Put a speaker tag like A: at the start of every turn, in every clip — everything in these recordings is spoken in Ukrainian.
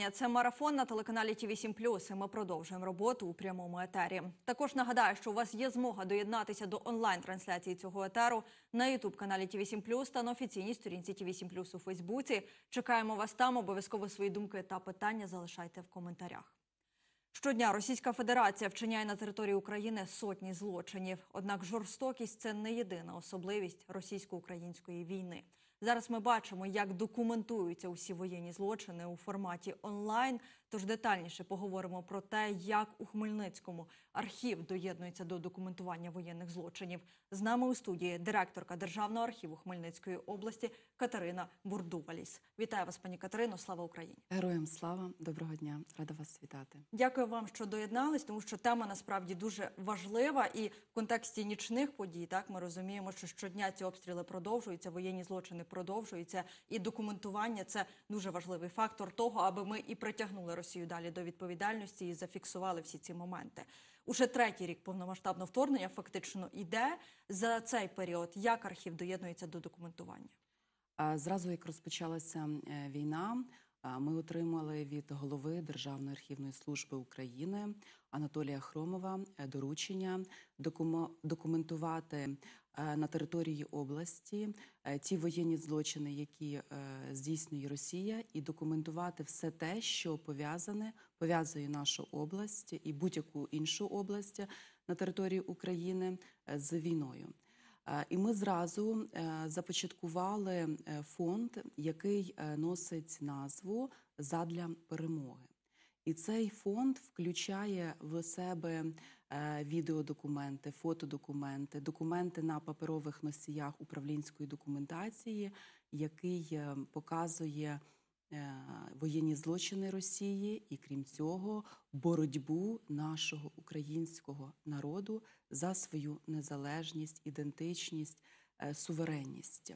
A: вітання. Це марафон на телеканалі ТІВІ 7 І ми продовжуємо роботу у прямому етері. Також нагадаю, що у вас є змога доєднатися до онлайн-трансляції цього етеру на ютуб каналі ТІВІ 7 та на офіційній сторінці ТІВІ 7 у Фейсбуці. Чекаємо вас там. Обов'язково свої думки та питання залишайте в коментарях. Щодня Російська Федерація вчиняє на території України сотні злочинів. Однак жорстокість це не єдина особливість російсько-української війни. Зараз ми бачимо, як документуються усі воєнні злочини у форматі онлайн. Тож детальніше поговоримо про те, як у Хмельницькому архів доєднується до документування воєнних злочинів. З нами у студії директорка Державного архіву Хмельницької області Катерина Бурдуваліс. Вітаю вас, пані Катерино. Слава Україні!
B: Героям слава, доброго дня, рада вас вітати.
A: Дякую вам, що доєднались, тому що тема насправді дуже важлива. І в контексті нічних подій так ми розуміємо, що щодня ці обстріли продовжуються, воєнні злочини продовжуються, і документування це дуже важливий фактор того, аби ми і притягнули Росію далі до відповідальності і зафіксували всі ці моменти. Уже третій рік повномасштабного вторгнення фактично іде за цей період. Як архів доєднується до документування?
B: Зразу як розпочалася е, війна, ми отримали від голови Державної архівної служби України Анатолія Хромова е, доручення документувати е, на території області е, ті воєнні злочини, які здійснює Росія, і документувати все те, що пов'язане пов'язує нашу область і будь-яку іншу область на території України з війною. Е, І ми зразу е, започаткували е, фонд, який носить назву Задля перемоги. І цей фонд включає в себе відеодокументи, фотодокументи, документи на паперових носіях управлінської документації, який показує воєнні злочини Росії і, крім цього, боротьбу нашого українського народу за свою незалежність, ідентичність, е, суверенність.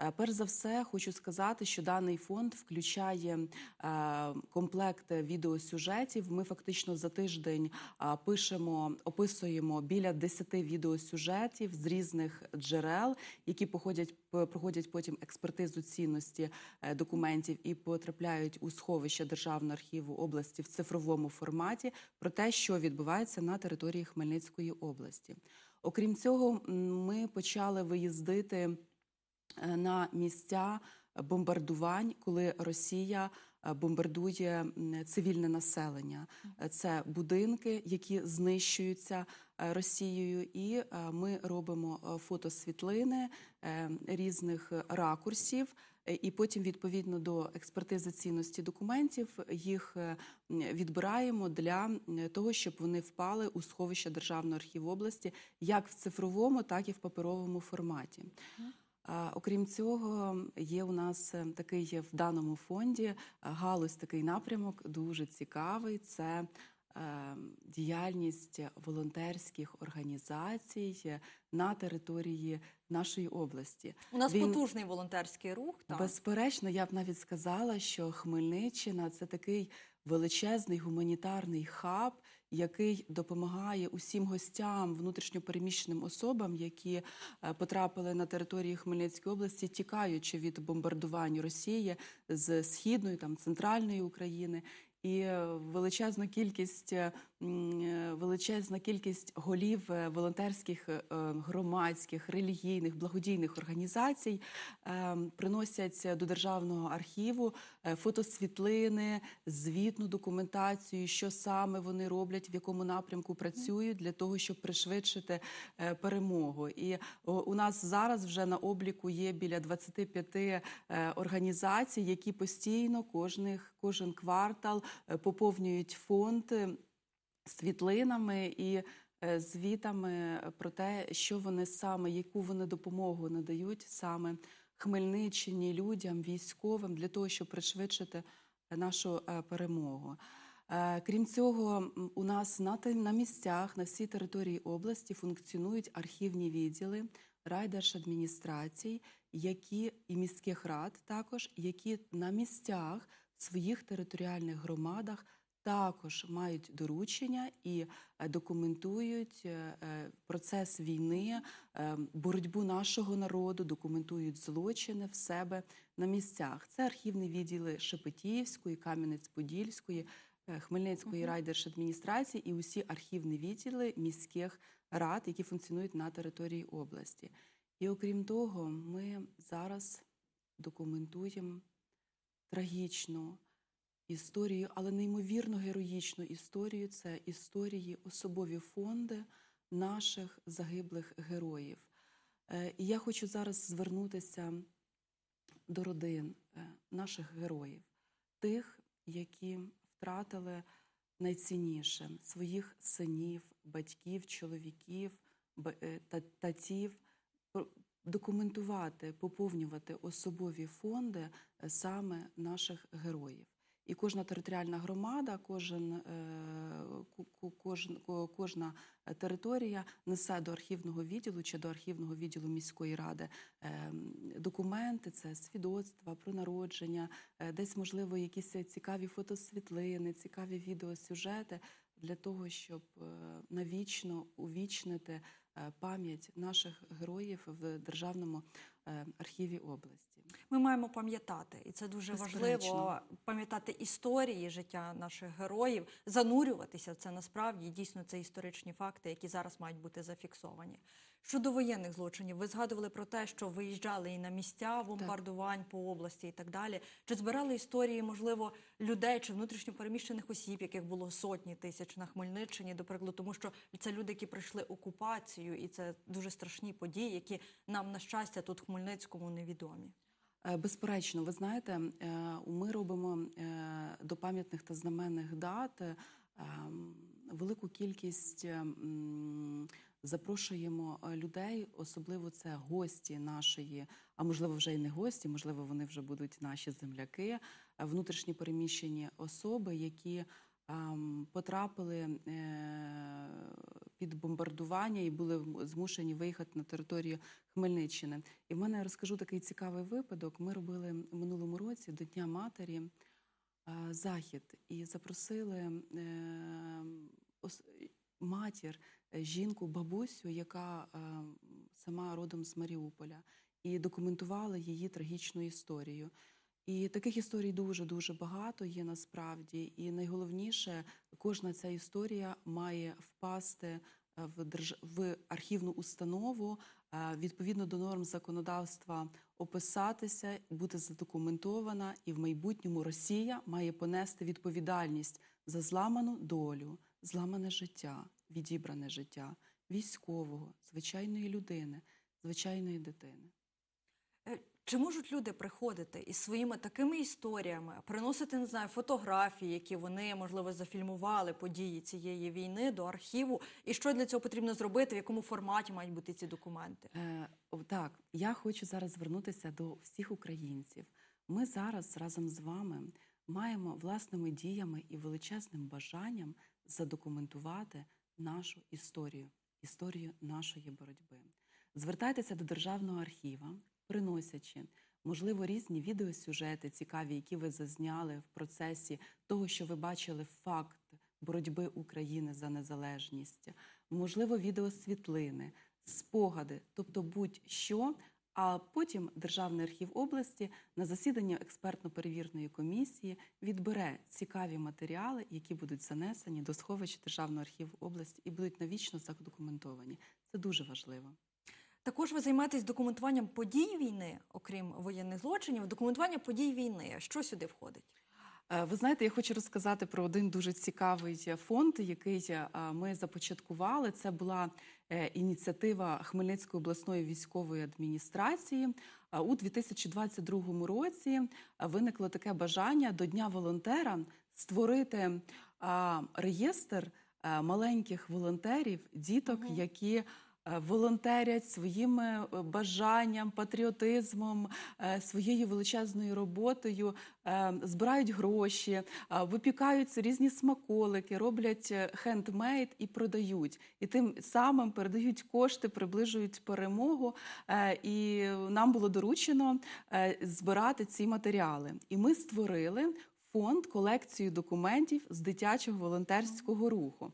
B: Е, Перш за все, хочу сказати, що даний фонд включає е, комплект відеосюжетів. Ми фактично за тиждень е, пишемо, описуємо біля 10 відеосюжетів з різних джерел, які походять проходять потім експертизу цінності е, документів і потрапляють у сховище Державного архіву області в цифровому форматі про те, що відбувається на території Хмельницької області. Окрім цього, ми почали виїздити е, на місця бомбардувань, коли Росія е, бомбардує цивільне населення. Е, Це будинки, які знищуються е, Росією, і ми робимо фотосвітлини різних ракурсів. І потім, відповідно до експертизи цінності документів, їх відбираємо для того, щоб вони впали у сховище Державного архіву області, як в цифровому, так і в паперовому форматі. Окрім цього, є у нас е, такий є в даному фонді е, галузь, такий напрямок дуже цікавий. Це е, діяльність волонтерських організацій на території нашої області.
A: У нас
B: Він-
A: потужний волонтерський рух. Так.
B: Безперечно, я б навіть сказала, що Хмельниччина це такий величезний гуманітарний хаб, який допомагає усім гостям, внутрішньопереміщеним особам, які е, потрапили на території Хмельницької області, тікаючи від бомбардувань Росії з східної там центральної України. І е, величезна кількість е, величезна кількість голів е, волонтерських, е, громадських, релігійних, благодійних організацій е, приносять до державного архіву е, фотосвітлини, звітну документацію, що саме вони роблять, в якому напрямку працюють для того, щоб пришвидшити е, перемогу. І у нас зараз вже на обліку є біля 25 е, організацій, які постійно кожних кожен квартал е, поповнюють фонд е, світлинами і е, звітами про те, що вони саме, яку вони допомогу надають саме Хмельниччині, людям, військовим для того, щоб пришвидшити нашу е, перемогу. Е, Крім цього, у нас на, на місцях на всій території області функціонують архівні відділи райдержадміністрацій, які і міських рад також, які на місцях в своїх територіальних громадах також мають доручення і е, документують е, е, процес війни, боротьбу нашого народу, документують злочини в себе на місцях. Це архівні відділи Шепетівської, Кам'янець-Подільської, Хмельницької райдержадміністрації і усі архівні відділи міських рад, які функціонують на території області. І окрім того, ми зараз документуємо трагічну історію, але неймовірно героїчну історію. Це історії особові фонди наших загиблих героїв. Е, І я хочу зараз звернутися до родин е, наших героїв, тих, які втратили найцінніше своїх синів, батьків, чоловіків, е, татів, документувати, поповнювати особові фонди саме наших героїв. І кожна територіальна громада, кожен, е, кожен, кожна територія несе до архівного відділу чи до архівного відділу міської ради е, документи, це свідоцтва про народження, е, десь, можливо, якісь цікаві фотосвітлини, цікаві відеосюжети для того, щоб навічно увічнити пам'ять наших героїв в Державному архіві області.
A: Ми маємо пам'ятати, і це дуже важливо пам'ятати історії життя наших героїв, занурюватися в це насправді дійсно це історичні факти, які зараз мають бути зафіксовані. Щодо воєнних злочинів, ви згадували про те, що виїжджали і на місця бомбардувань по області і так далі. Чи збирали історії, можливо, людей чи внутрішньопереміщених осіб, яких було сотні тисяч на Хмельниччині, до прикладу, тому що це люди, які пройшли окупацію, і це дуже страшні події, які нам на щастя тут в Хмельницькому невідомі.
B: Е, Безперечно, ви знаєте, е, ми робимо е, до пам'ятних та знаменних дат е, велику кількість е, запрошуємо людей, особливо це гості нашої, а можливо, вже й не гості, можливо, вони вже будуть наші земляки, внутрішні переміщені особи, які ем, потрапили е, під бомбардування і були змушені виїхати на територію Хмельниччини. І в мене розкажу такий цікавий випадок. Ми робили минулому році до Дня матері е, захід і запросили е, матір, жінку, бабусю, яка сама родом з Маріуполя, і документували її трагічну історію. І таких історій дуже дуже багато є насправді. І найголовніше, кожна ця історія має впасти е, в держ... в архівну установу е, відповідно до норм законодавства описатися, бути задокументована, і в майбутньому Росія має понести відповідальність за зламану долю, зламане життя, відібране життя військового, звичайної людини, звичайної дитини.
A: Е, Чи можуть люди приходити із своїми такими історіями, приносити не знаю фотографії, які вони можливо зафільмували події цієї війни до архіву? І що для цього потрібно зробити? В якому форматі мають бути ці документи?
B: Е, так, я хочу зараз звернутися до всіх українців. Ми зараз разом з вами маємо власними діями і величезним бажанням задокументувати нашу історію, історію нашої боротьби. Звертайтеся до державного архіва, приносячи, можливо, різні відеосюжети цікаві, які ви зазняли в процесі того, що ви бачили факт боротьби України за незалежність, можливо, відеосвітлини, спогади, тобто будь-що. А потім Державний архів області на засіданні експертно-перевірної комісії відбере цікаві матеріали, які будуть занесені до сховища Державного архіву області і будуть навічно задокументовані. Це дуже важливо.
A: Також ви займаєтесь документуванням подій війни, окрім воєнних злочинів, документування подій війни. Що сюди входить?
B: Е, Ви знаєте, я хочу розказати про один дуже цікавий фонд, який е, ми започаткували. Це була е, ініціатива Хмельницької обласної військової адміністрації. У 2022 році виникло таке бажання до Дня волонтера створити реєстр маленьких волонтерів, діток, які волонтерять своїм е, бажанням, патріотизмом, е, своєю величезною роботою, е, збирають гроші, е, випікають різні смаколики, роблять е, хендмейд і продають. І тим самим передають кошти, приближують перемогу. Е, І нам було доручено е, збирати ці матеріали. І ми створили фонд колекцію документів з дитячого волонтерського руху.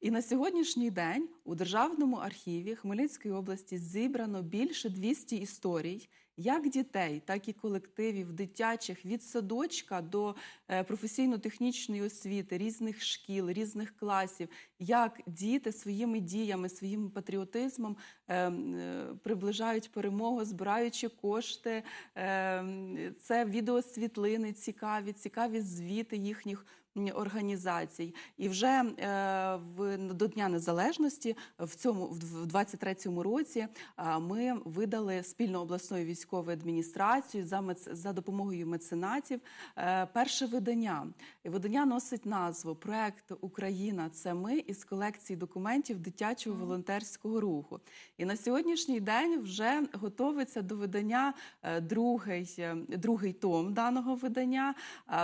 B: І на сьогоднішній день у Державному архіві Хмельницької області зібрано більше 200 історій, як дітей, так і колективів дитячих від садочка до е, професійно-технічної освіти, різних шкіл, різних класів, як діти своїми діями, своїм патріотизмом е, е, приближають перемогу, збираючи кошти. Е, Це відеосвітлини цікаві, цікаві звіти їхніх організацій. І вже е, в до Дня Незалежності в цьому в 23-му році ми видали спільно обласною військовою адміністрацією за мец, за допомогою меценатів е, перше видання. І видання носить назву Проект Україна це ми із колекції документів дитячого волонтерського руху. І на сьогоднішній день вже готовиться до видання е, другий, е, другий том даного видання.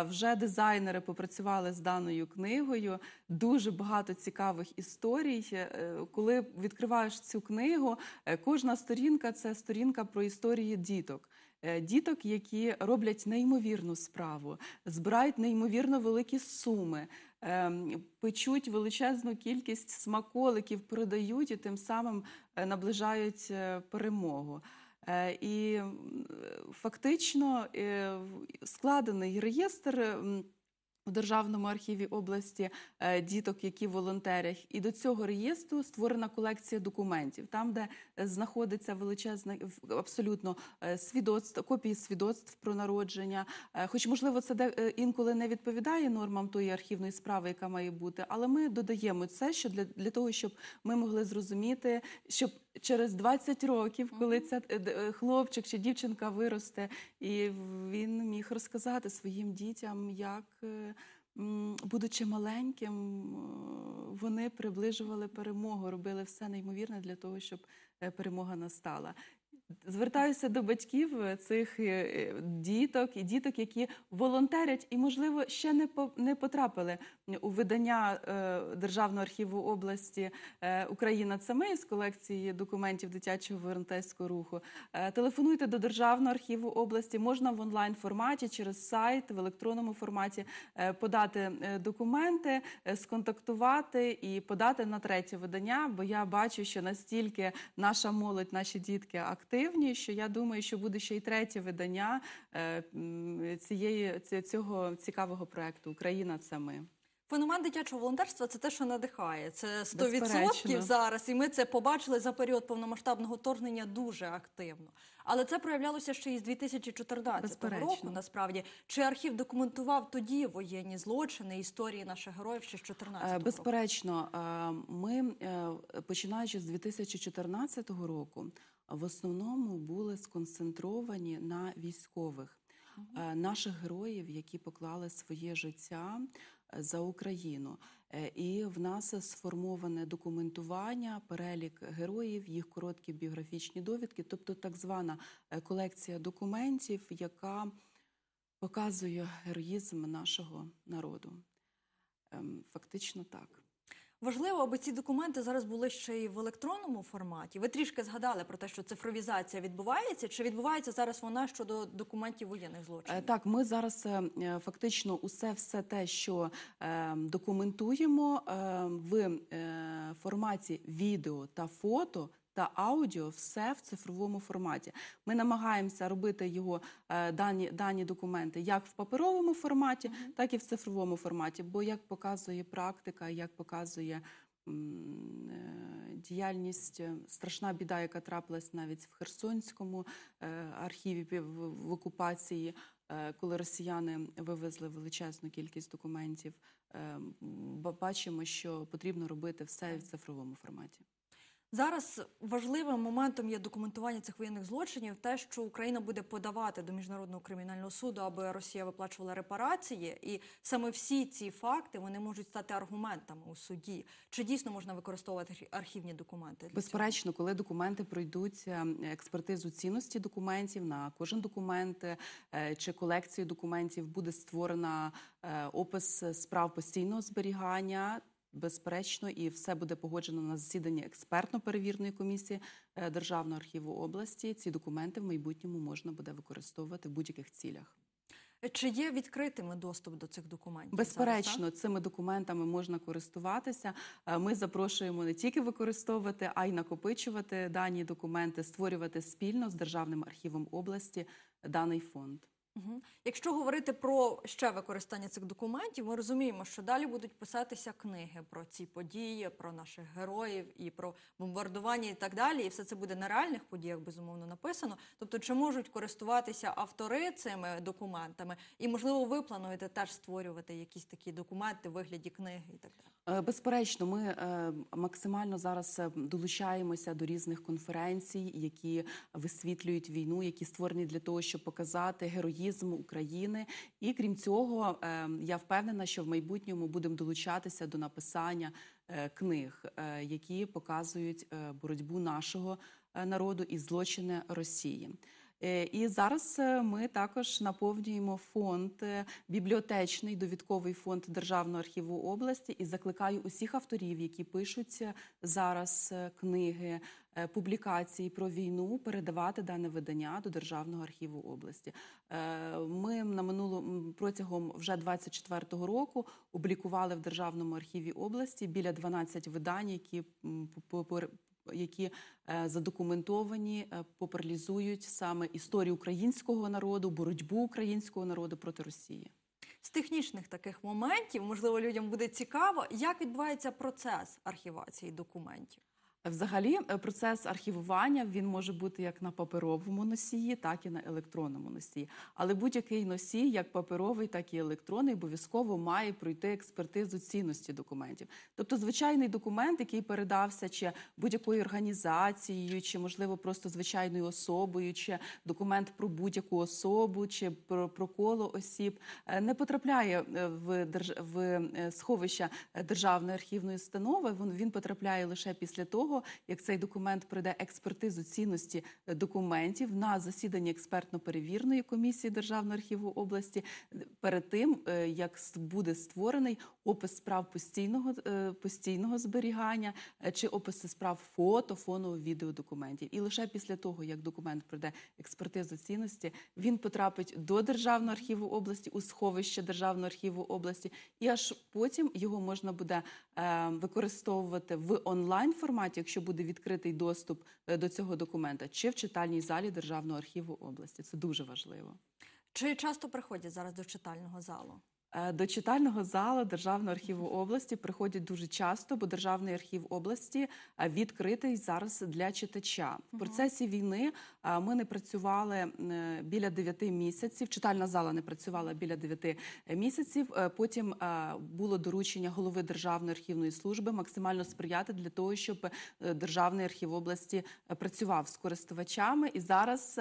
B: Вже дизайнери попрацювали з даною книгою. Дуже багато цікавих історій. Е, Коли відкриваєш цю книгу, е, кожна сторінка це сторінка про історії діток. Е, Діток, які роблять неймовірну справу, збирають неймовірно великі суми, ем, печуть величезну кількість смаколиків, продають і тим самим наближають перемогу. І фактично складений реєстр. У Державному архіві області е, діток, які волонтерять, і до цього реєстру створена колекція документів, там, де е, знаходиться величезна в- абсолютно е, свідоцтв, копії свідоцтв про народження. Хоч, можливо, це інколи не відповідає нормам тої архівної справи, яка має бути, але ми додаємо це, що для, для того, щоб ми могли зрозуміти, щоб через 20 років, коли е, хлопчик чи дівчинка виросте, і він міг розказати своїм дітям, як. Будучи маленьким, е, вони приближували перемогу, робили все неймовірне для того, щоб е, перемога настала. Звертаюся до батьків е, цих е, діток і діток, які волонтерять і, можливо, ще не не потрапили у видання е, Державного архіву області Україна ми з колекції документів дитячого волонтерського руху. Телефонуйте до Державного архіву області. Можна в онлайн форматі через сайт в електронному форматі подати документи, сконтактувати і подати на третє видання. Бо я бачу, що настільки наша молодь, наші дітки активні, що я думаю, що буде ще й третє видання е, цієї цього цікавого проекту Україна це ми.
A: Феномен дитячого волонтерства це те, що надихає. Це 100%
B: Безперечно.
A: зараз, і ми це побачили за період повномасштабного вторгнення дуже активно. Але це проявлялося ще із 2014
B: Безперечно.
A: року. Насправді, чи архів документував тоді воєнні злочини, історії наших героїв ще з 14
B: Е,
A: року?
B: Безперечно, е, ми починаючи з 2014 року, в основному були сконцентровані на військових е, наших героїв, які поклали своє життя е, за Україну. Е, І в нас сформоване документування, перелік героїв, їх короткі біографічні довідки, тобто так звана колекція документів, яка показує героїзм нашого народу. Ем, Фактично так.
A: Важливо, аби ці документи зараз були ще й в електронному форматі. Ви трішки згадали про те, що цифровізація відбувається. Чи відбувається зараз вона щодо документів воєнних злочинів?
B: Е, Так, ми зараз е, фактично усе все те, що е, документуємо в форматі відео та фото. Та аудіо все в цифровому форматі. Ми намагаємося робити його е, дані, дані документи як в паперовому форматі, так і в цифровому форматі. Бо як показує практика, як показує е, діяльність, е, страшна біда, яка трапилась навіть в Херсонському архіві в, окупації, коли росіяни вивезли величезну кількість документів. Бачимо, що потрібно робити все в цифровому форматі.
A: Зараз важливим моментом є документування цих воєнних злочинів, те, що Україна буде подавати до міжнародного кримінального суду, аби Росія виплачувала репарації, і саме всі ці факти вони можуть стати аргументами у суді. Чи дійсно можна використовувати архівні документи? для цього?
B: Безперечно, коли документи пройдуть е, експертизу цінності документів на кожен документ е, чи колекцію документів, буде створена е, опис справ постійного зберігання. Безперечно, і все буде погоджено на засіданні експертно-перевірної комісії е, Державного архіву області. Ці документи в майбутньому можна буде використовувати в будь-яких цілях.
A: Чи є відкритими доступ до цих документів?
B: Безперечно,
A: зараз,
B: цими документами можна користуватися. Е, Ми запрошуємо не тільки використовувати, а й накопичувати дані документи, створювати спільно з Державним архівом області даний фонд.
A: Угу. Якщо говорити про ще використання цих документів, ми розуміємо, що далі будуть писатися книги про ці події, про наших героїв і про бомбардування і так далі. І все це буде на реальних подіях, безумовно, написано. Тобто, чи можуть користуватися автори цими документами, і можливо, ви плануєте теж створювати якісь такі документи в вигляді книги і так далі.
B: Е, Безперечно, ми е, максимально зараз е, долучаємося до різних конференцій, які висвітлюють війну, які створені для того, щоб показати героїзм України. І крім цього, я впевнена, що в майбутньому будемо долучатися до написання книг, які показують боротьбу нашого народу і злочини Росії. Е, І зараз е, ми також наповнюємо фонд е, бібліотечний довідковий фонд Державного архіву області і закликаю усіх авторів, які пишуть зараз книги, публікації про війну, передавати дане видання до Державного архіву області. Ми на минулому протягом вже 24-го року облікували в Державному архіві області біля 12 видань, які які е, задокументовані, е, популяризують саме історію українського народу, боротьбу українського народу проти Росії.
A: З технічних таких моментів, можливо, людям буде цікаво, як відбувається процес архівації документів.
B: Взагалі, е, процес архівування він може бути як на паперовому носії, так і на електронному носії. Але будь-який носій, як паперовий, так і електронний, обов'язково має пройти експертизу цінності документів. Тобто, звичайний документ, який передався чи будь-якою організацією, чи можливо просто звичайною особою, чи документ про будь-яку особу, чи про, про коло осіб, е, не потрапляє е, в держ... в сховища державної архівної установи. Він потрапляє лише після того, як цей документ пройде експертизу цінності е, документів на засіданні експертно-перевірної комісії Державного архіву області. Перед тим е, як буде створений опис справ постійного е, постійного зберігання чи описи справ фото, фоно, відеодокументів. І лише після того, як документ пройде експертизу цінності, він потрапить до Державного архіву області у сховище Державного архіву області, і аж потім його можна буде використовувати в онлайн форматі, якщо буде відкритий доступ е, до цього документа, чи в читальній залі Державного архіву області. Це дуже важливо.
A: Чи часто приходять зараз до читального залу?
B: Е, До читального залу Державного архіву області приходять дуже часто, бо Державний архів області е, відкритий зараз для читача. В процесі війни е, ми не працювали біля 9 місяців. Читальна зала не працювала біля 9 місяців. Потім було доручення голови Державної архівної служби максимально сприяти для того, щоб Державний архів області працював з користувачами. І зараз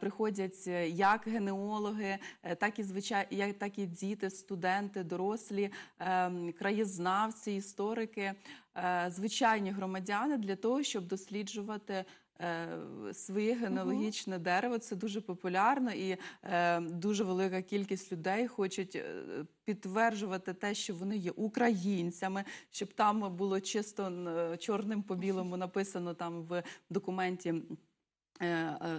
B: приходять як генеологи, так і звичай, так і діти, студенти, дорослі, ем, краєзнавці, історики, е, звичайні громадяни для того, щоб досліджувати. е, Своє генеалогічне дерево це дуже популярно, і е, дуже велика кількість людей хочуть е, підтверджувати те, що вони є українцями, щоб там було чисто чорним по білому написано там в документі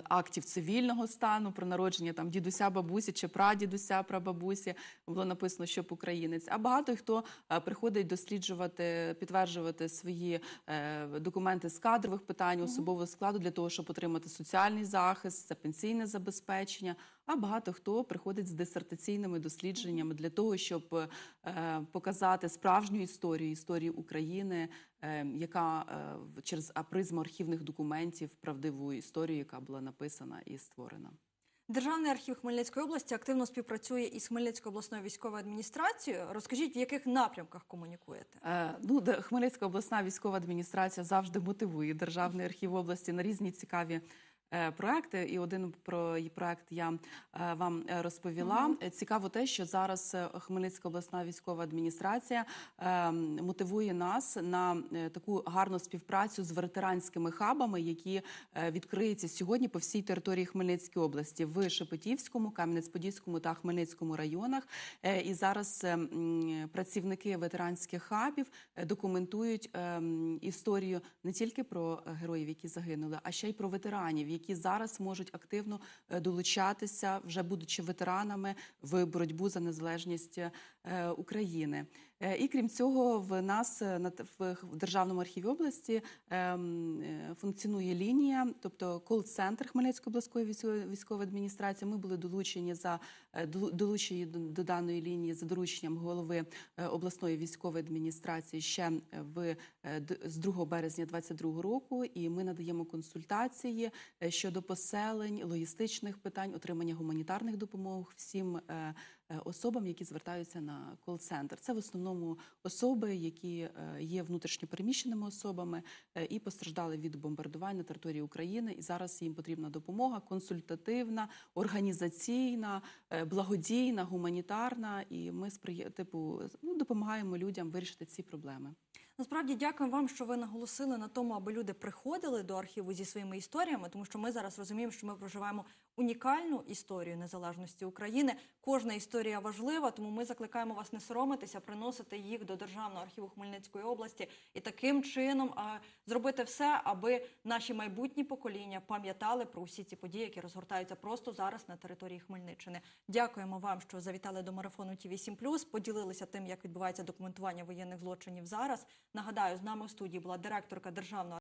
B: актів цивільного стану про народження там дідуся, бабусі чи прадідуся, прабабусі було написано, щоб українець. А багато хто е, приходить досліджувати, підтверджувати свої е, документи з кадрових питань, особового складу для того, щоб отримати соціальний захист, це пенсійне забезпечення. А багато хто приходить з дисертаційними дослідженнями для того, щоб е, показати справжню історію, історію України, е, яка е, через призму архівних документів, правдиву історію, яка була написана і створена.
A: Державний архів Хмельницької області активно співпрацює із Хмельницькою обласною військовою адміністрацією. Розкажіть, в яких напрямках комунікуєте?
B: Е, Ну, Хмельницька обласна військова адміністрація завжди мотивує Державний архів області на різні цікаві. Е, Проекти і один про проект я е, вам е, розповіла. Е, Цікаво те, що зараз Хмельницька обласна військова адміністрація мотивує нас на таку гарну співпрацю з ветеранськими хабами, які відкриються сьогодні по всій території Хмельницької області в Шепетівському, Кам'янець-Подільському та Хмельницькому районах. І зараз працівники ветеранських хабів документують історію не тільки про героїв, які загинули, а ще й про ветеранів, які зараз можуть активно е, долучатися, вже будучи ветеранами в боротьбу за незалежність е, України. Е, І крім цього, в нас е, в Державному архіві області ем, е, функціонує лінія, тобто кол-центр Хмельницької обласної військової адміністрації. Ми були долучені за долучені до, даної лінії за дорученням голови обласної військової адміністрації ще в з 2 березня 2022 року. І ми надаємо консультації щодо поселень, логістичних питань, отримання гуманітарних допомог всім. Е, Особам, які звертаються на кол-центр, це в основному особи, які е, є внутрішньо переміщеними особами е, і постраждали від бомбардувань на території України. І зараз їм потрібна допомога консультативна, організаційна, благодійна, гуманітарна. І ми типу ну, допомагаємо людям вирішити ці проблеми.
A: Насправді дякую вам, що ви наголосили на тому, аби люди приходили до архіву зі своїми історіями, тому що ми зараз розуміємо, що ми проживаємо унікальну історію незалежності України. Кожна історія важлива, тому ми закликаємо вас не соромитися, приносити їх до Державного архіву Хмельницької області і таким чином а, зробити все, аби наші майбутні покоління пам'ятали про усі ці події, які розгортаються просто зараз на території Хмельниччини. Дякуємо вам, що завітали до марафону ТІВІ 7 поділилися тим, як відбувається документування воєнних злочинів зараз. Нагадаю, з нами в студії була директорка Державного